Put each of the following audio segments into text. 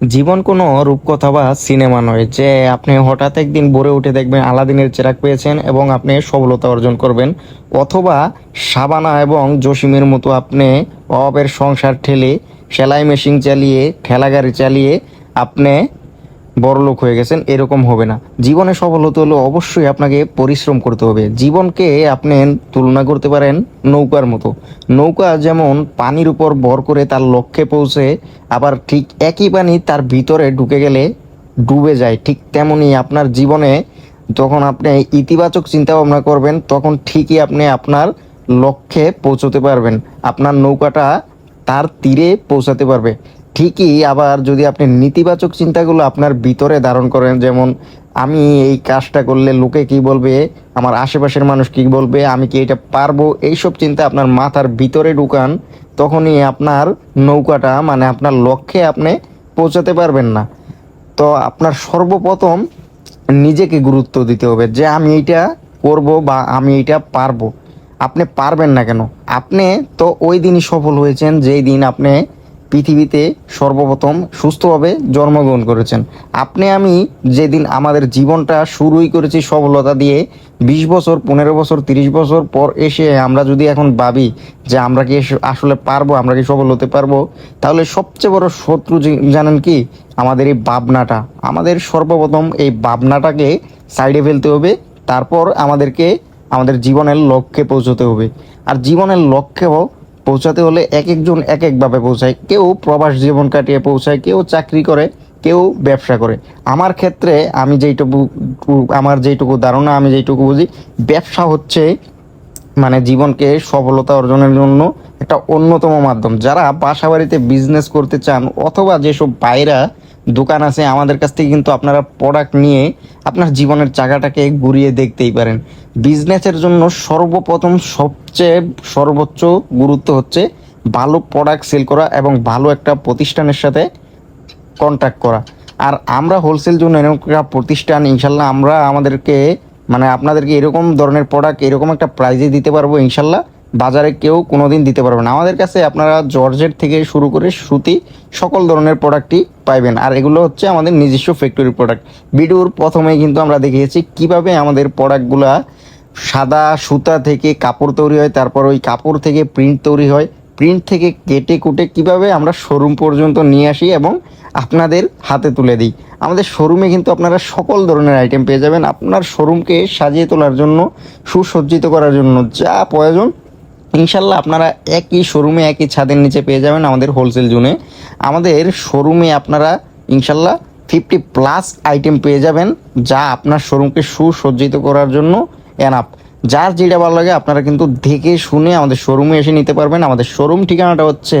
জীবন কোনো রূপকথা বা সিনেমা নয়, যে আপনি হঠাৎ একদিন ভোরে উঠে দেখবেন আলাদিনের চেরাক পেয়েছেন এবং আপনি সফলতা অর্জন করবেন, অথবা সাবানা এবং জসিমের মতো আপনি অভাবের সংসার ঠেলে সেলাই মেশিন চালিয়ে, ঠেলাগাড়ি চালিয়ে আপনি বড়লোক হয়ে গেছেন, এরকম হবে না। জীবনে সফল হতে হলে অবশ্যই আপনাকে পরিশ্রম করতে হবে। জীবনকে আপনি তুলনা করতে পারেন নৌকার মতো। নৌকা যেমন পানির উপর ভর করে তার লক্ষ্যে পৌঁছে, আবার ঠিক একই পানি তার ভিতরে ঢুকে গেলে ডুবে যায়। ঠিক তেমনি আপনার জীবনে যখন আপনি ইতিবাচক চিন্তা ভাবনা করবেন, তখন ঠিকই আপনি আপনার লক্ষ্যে পৌঁছতে পারবেন। আপনার নৌকাটা তার তীরে পৌঁছাতে পারবে। ঠিকই, আবার যদি আপনি নেতিবাচক চিন্তাগুলো আপনার ভিতরে ধারণ করেন, যেমন আমি এই কাজটা করলে লোকে কি বলবে, আমার আশেপাশের মানুষ কি বলবে, আমি কি এটা পারব, এইসব চিন্তা আপনার মাথার ভিতরে ঢুকান, তখনই আপনার নৌকাটা মানে আপনার লক্ষ্যে আপনি পৌঁছাতে পারবেন না। তো আপনার সর্বপ্রথম নিজেকে গুরুত্ব দিতে হবে যে আমি এইটা করব বা আমি এইটা পারব। আপনি পারবেন না কেন? আপনি তো ওই দিনই সফল হয়েছেন, যেই দিন আপনি পৃথিবীতে সর্বপ্রথম সুস্থভাবে জন্মগ্রহণ করেছেন। আপনি, আমি যেদিন আমাদের জীবনটা শুরুই করেছি সফলতা দিয়ে, বিশ বছর, পনেরো বছর, তিরিশ বছর পর এসে আমরা যদি এখন ভাবি যে আমরা কি আসলে পারব, আমরা কি সফল হতে পারব, তাহলে সবচেয়ে বড় শত্রু জানেন কি? আমাদের এই ভাবনাটা। আমাদের সর্বপ্রথম এই ভাবনাটাকে সাইডে ফেলতে হবে, তারপর আমাদেরকে, আমাদের জীবনের লক্ষ্যে পৌঁছতে হবে। আর জীবনের লক্ষ্যেও পৌঁছাতে হলে এক একজন এক একভাবে পৌঁছায়। কেউ প্রবাস জীবন কাটিয়ে পৌঁছায়, কেউ চাকরি করে, কেউ ব্যবসা করে। আমার ক্ষেত্রে আমি যেইটুকু, আমার যেইটুকু ধারণা, আমি যেইটুকু বুঝি, ব্যবসা হচ্ছে মানে জীবনকে সফলতা অর্জনের জন্য একটা অন্যতম মাধ্যম। যারা বাসা বাড়িতে বিজনেস করতে চান অথবা যেসব বাইরা দোকান আছে, আমাদের কাছ থেকে কিন্তু আপনারা প্রোডাক্ট নিয়ে আপনার জীবনের চাকাটাকে ঘুরিয়ে দেখতেই পারেন। বিজনেসের জন্য সর্বপ্রথম সবচেয়ে সর্বোচ্চ গুরুত্ব হচ্ছে ভালো প্রোডাক্ট সেল করা এবং ভালো একটা প্রতিষ্ঠানের সাথে কন্ট্যাক্ট করা। আর আমরা হোলসেল জন্য এরকম একটা প্রতিষ্ঠান, ইনশাল্লাহ আমরা আমাদেরকে মানে আপনাদেরকে এরকম ধরনের প্রোডাক্ট এরকম একটা প্রাইজে দিতে পারব, ইনশাল্লাহ। বাজারে কেউ কোনোদিন দিতে পারবে না। আমাদের কাছে আপনারা জর্জেট থেকে শুরু করে সুতি সকল ধরনের প্রোডাক্টই পাইবেন। আর এগুলো হচ্ছে আমাদের নিজস্ব ফ্যাক্টরি প্রোডাক্ট ভিডিওর প্রথমেই কিন্তু আমরা দেখিয়েছি কীভাবে আমাদের প্রোডাক্টগুলা সাদা সুতা থেকে কাপড় তৈরি হয়, তারপর ওই কাপড় থেকে প্রিন্ট তৈরি হয়। প্রিন্ট থেকে কেটে কুটে কীভাবে আমরা শোরুম পর্যন্ত নিয়ে আসি এবং আপনাদের হাতে তুলে দিই। আমাদের শোরুমে কিন্তু আপনারা সকল ধরনের আইটেম পেয়ে যাবেন। আপনার শোরুমকে সাজিয়ে তোলার জন্য, সুসজ্জিত করার জন্য যা প্রয়োজন ইনশাল্লাহ আপনারা একই শোরুমে, একই ছাদের নিচে পেয়ে যাবেন আমাদের হোলসেল জোনে আমাদের শোরুমে আপনারা ইনশাল্লাহ ফিফটি প্লাস আইটেম পেয়ে যাবেন, যা আপনার শোরুমকে সুসজ্জিত করার জন্য এনাফ যার যেটা ভালো লাগে, আপনারা কিন্তু দেখে শুনে আমাদের শোরুমে এসে নিতে পারবেন। আমাদের শোরুম ঠিকানাটা হচ্ছে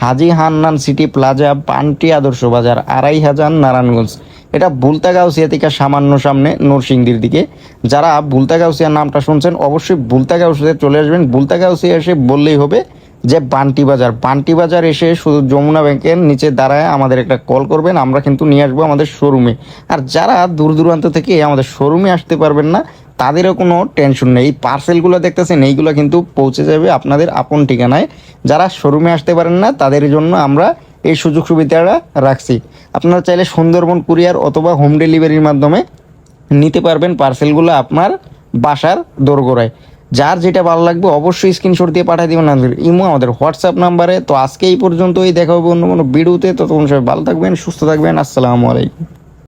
হাজি হান্নান সিটি প্লাজা, পান্টি আদর্শ বাজার, আড়াই হাজার নারায়ণগঞ্জ। এটা বুলতাগাউসিয়া থেকে সামান্য সামনে নরসিংদীর দিকে। যারা বুলতাগাউসিয়ার নামটা শুনছেন, অবশ্যই বুলতাগাউসিয়া চলে আসবেন। বুলতাগাউসিয়া এসে বললেই হবে যে বান্টি বাজার। বান্টি বাজার এসে শুধু যমুনা ব্যাংকের নিচে দাঁড়ায় আমাদের একটা কল করবেন। আমরা কিন্তু নিয়ে আসব আমাদের শোরুমে। আর যারা দূর দূরান্ত থেকে আমাদের শোরুমে আসতে পারবেন না তাদেরও কোনো টেনশন নেই। পার্সেলগুলো দেখতেছেন, এইগুলো কিন্তু পৌঁছে যাবে আপনাদের আপন ঠিকানায়। যারা শোরুমে আসতে পারেন না, তাদের জন্য আমরা এই সুযোগ সুবিধাটা রাখছি। আপনারা চাইলে সুন্দরবন কুরিয়ার অথবা হোম ডেলিভারির মাধ্যমে নিতে পারবেন পার্সেলগুলো আপনার বাসার দোরগোড়ায়। যার যেটা ভালো লাগবে অবশ্যই স্ক্রিনশট দিয়ে পাঠিয়ে দেবেন আমাদের ইমো, আমাদের হোয়াটসঅ্যাপ নাম্বারে তো আজকে এই পর্যন্তই, দেখা হবে অন্য কোনো ভিডিওতে। ততক্ষণ সবাই ভালো থাকবেন, সুস্থ থাকবেন। আসসালামু আলাইকুম।